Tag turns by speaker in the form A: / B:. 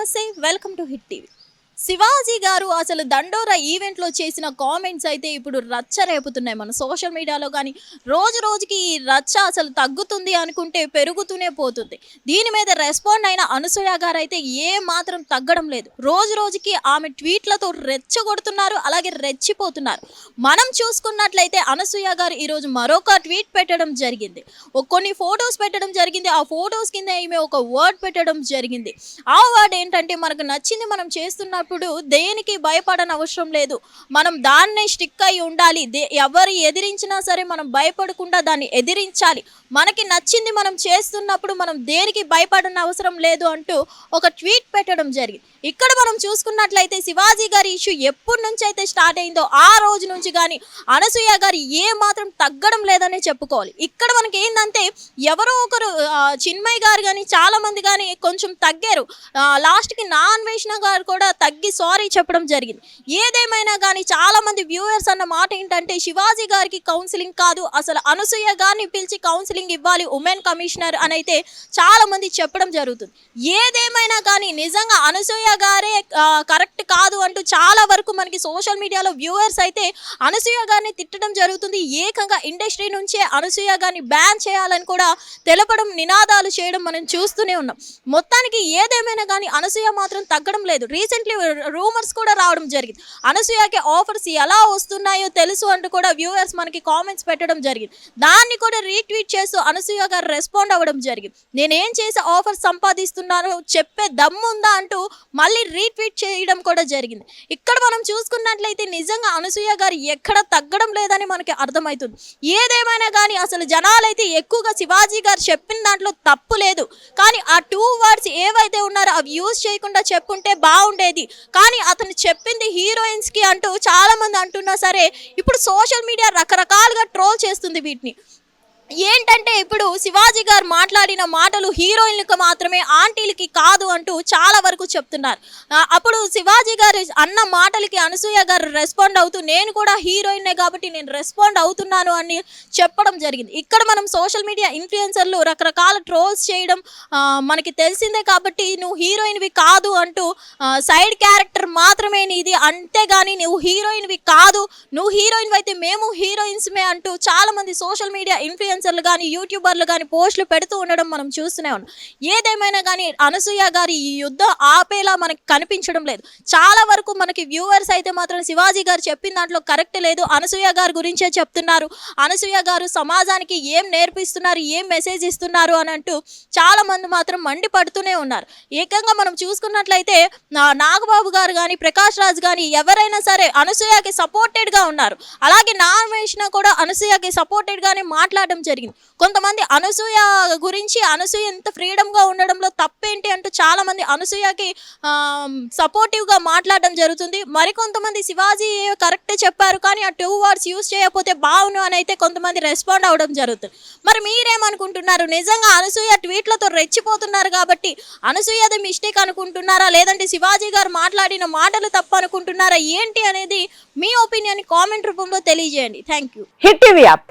A: నమస్తే welcome to hit TV Shivaji గారు అసలు దండోరా ఈవెంట్లో చేసిన కామెంట్స్ అయితే ఇప్పుడు రచ్చ రేపుతున్నాయి మన సోషల్ మీడియాలో కానీ రోజు రోజుకి ఈ రచ్చ అసలు తగ్గుతుంది అనుకుంటే పెరుగుతూనే పోతుంది. దీని మీద రెస్పాండ్ అయిన అనసూయ గారు అయితే ఏ మాత్రం తగ్గడం లేదు. రోజు రోజుకి ఆమె ట్వీట్లతో రెచ్చగొడుతున్నారు అలాగే రెచ్చిపోతున్నారు. మనం చూసుకున్నట్లయితే అనసూయ గారు ఈరోజు మరొక ట్వీట్ పెట్టడం జరిగింది. కొన్ని ఫొటోస్ పెట్టడం జరిగింది. ఆ ఫొటోస్ కింద ఈమె ఒక వర్డ్ పెట్టడం జరిగింది. ఆ వర్డ్ ఏంటంటే మనకు నచ్చింది మనం ఉన్నప్పుడు దేనికి భయపడని అవసరం లేదు. మనం దాన్నే స్టిక్ అయి ఉండాలి. దే- ఎవరు ఎదిరించినా సరే మనం భయపడకుండా దాన్ని ఎదిరించాలి. మనకి నచ్చింది మనం చేస్తున్నప్పుడు మనం దేనికి భయపడని అవసరం లేదు అంటూ ఒక ట్వీట్ పెట్టడం జరిగింది. ఇక్కడ మనం చూసుకున్నట్లయితే శివాజీ గారి ఇష్యూ ఎప్పటి నుంచి అయితే స్టార్ట్ అయిందో ఆ రోజు నుంచి కానీ అనసూయ గారు ఏ మాత్రం తగ్గడం లేదనే చెప్పుకోవాలి. ఇక్కడ మనకి ఏంటంటే ఎవరో ఒకరు చిన్మయ్య చిన్మయ్ గారు కానీ చాలామంది కానీ కొంచెం తగ్గారు. లాస్ట్కి నా అన్వేషణ గారు కూడా తగ్గి సారీ చెప్పడం జరిగింది. ఏదేమైనా కానీ చాలా మంది వ్యూవర్స్ అన్న మాట ఏంటంటే శివాజీ గారికి కౌన్సిలింగ్ కాదు అసలు అనసూయ గారిని పిలిచి కౌన్సిలింగ్ ఇవ్వాలి ఉమెన్ కమిషనర్ అని అయితే చాలా మంది చెప్పడం జరుగుతుంది. ఏదేమైనా కానీ నిజంగా అనసూయ గారే కరెక్ట్ కాదు అంటూ చాలా వరకు మనకి సోషల్ మీడియాలో వ్యూవర్స్ అయితే అనసూయ గారిని తిట్టడం జరుగుతుంది. ఏకంగా ఇండస్ట్రీ నుంచే అనసూయ గారిని బ్యాన్ చేయాలని కూడా తెలపడం నినాదాలు చేయడం మనం చూస్తూనే ఉన్నాం. మొత్తానికి ఏదేమైనా కానీ అనసూయ మాత్రం తగ్గడం లేదు. రీసెంట్లీ రూమర్స్ కూడా రావడం జరిగింది. అనసూయకి ఆఫర్స్ ఎలా వస్తున్నాయో తెలుసు అంటూ కూడా వ్యూవర్స్ మనకి కామెంట్స్ పెట్టడం జరిగింది. దాన్ని కూడా రీట్వీట్ చేస్తూ అనసూయ గారు రెస్పాండ్ అవ్వడం జరిగింది. నేనేం చేసి ఆఫర్స్ సంపాదిస్తున్నానో చెప్పే దమ్ము ఉందా అంటూ మళ్ళీ రీట్వీట్ చేయడం కూడా జరిగింది. ఇక్కడ మనం చూసుకున్నట్లయితే నిజంగా అనసూయ గారు ఎక్కడ తగ్గడం లేదని మనకి అర్థమవుతుంది ఏదేమైనా కానీ అసలు జనాలైతే ఎక్కువగా శివాజీ గారు చెప్పిన దాంట్లో తప్పు లేదు. కానీ ఆ టూ వర్డ్స్ ఏవైతే ఉన్నారో అవి యూజ్ చేయకుండా చెప్పుకుంటే బాగుండేది. కానీ అతను చెప్పింది హీరోయిన్స్కి అంటూ చాలా మంది అంటున్నా సరే ఇప్పుడు సోషల్ మీడియా రకరకాలుగా ట్రోల్ చేస్తుంది వీటిని. ఏంటంటే ఇప్పుడు శివాజీ గారు మాట్లాడిన మాటలు హీరోయిన్లకు మాత్రమే ఆంటీలకి కాదు అంటూ చాలా వరకు చెప్తున్నారు. అప్పుడు శివాజీ గారు అన్న మాటలకి అనసూయ గారు రెస్పాండ్ అవుతూ నేను కూడా హీరోయిన్నే కాబట్టి నేను రెస్పాండ్ అవుతున్నాను అని చెప్పడం జరిగింది. ఇక్కడ మనం సోషల్ మీడియా ఇన్ఫ్లుయెన్సర్లు రకరకాల ట్రోల్స్ చేయడం మనకి తెలిసిందే కాబట్టి నువ్వు హీరోయిన్వి కాదు అంటూ సైడ్ క్యారెక్టర్ మాత్రమే నీది. అంతేగాని నువ్వు హీరోయిన్వి కాదు. నువ్వు హీరోయిన్ అయితే మేము హీరోయిన్స్మే అంటూ చాలా మంది సోషల్ మీడియా ఇన్ఫ్లుయెన్స్ ఇన్ఫ్లుయెన్సర్లు కానీ యూట్యూబర్లు కానీ పోస్టులు పెడుతూ ఉండడం మనం చూస్తూనే ఉన్నాం. ఏదేమైనా కానీ అనసూయ గారి ఈ యుద్ధం ఆపేలా మనకి కనిపించడం లేదు. చాలా వరకు మనకి వ్యూవర్స్ అయితే మాత్రం శివాజీ గారు చెప్పిన దాంట్లో కరెక్ట్ లేదు. అనసూయ గారి గురించే చెప్తున్నారు. అనసూయ గారు సమాజానికి ఏం నేర్పిస్తున్నారు ఏం మెసేజ్ ఇస్తున్నారు అని అంటూ చాలా మంది మాత్రం మండిపడుతూనే ఉన్నారు. ఏకంగా మనం చూసుకున్నట్లయితే నా- నాగబాబు గారు కానీ ప్రకాష్ రాజ్ కానీ ఎవరైనా సరే అనసూయకి సపోర్టెడ్గా ఉన్నారు. అలాగే నా అన్వేషణ కూడా అనసూయకి సపోర్టెడ్ గానే మాట్లాడడం జరిగింది. కొంతమంది అనసూయ గురించి అనసూయ ఎంత ఫ్రీడమ్గా ఉండడంలో తప్పేంటి అంటూ చాలామంది అనసూయకి సపోర్టివ్గా మాట్లాడడం జరుగుతుంది. మరికొంతమంది శివాజీ కరెక్టే చెప్పారు కానీ ఆ టూ వర్డ్స్ యూస్ చేయకపోతే బావును అని అయితే కొంతమంది రెస్పాండ్ అవడం జరుగుతుంది. మరి మీరేమనుకుంటున్నారు? నిజంగా అనసూయ ట్వీట్లతో రెచ్చిపోతున్నారు కాబట్టి అనసూయది మిస్టేక్ అనుకుంటున్నారా? లేదంటే శివాజీ గారు మాట్లాడిన మాటలు తప్పు అనుకుంటున్నారా ఏంటి అనేది మీ ఒపీనియన్ కామెంట్ రూపంలో తెలియజేయండి. Thank you
B: hit TV app.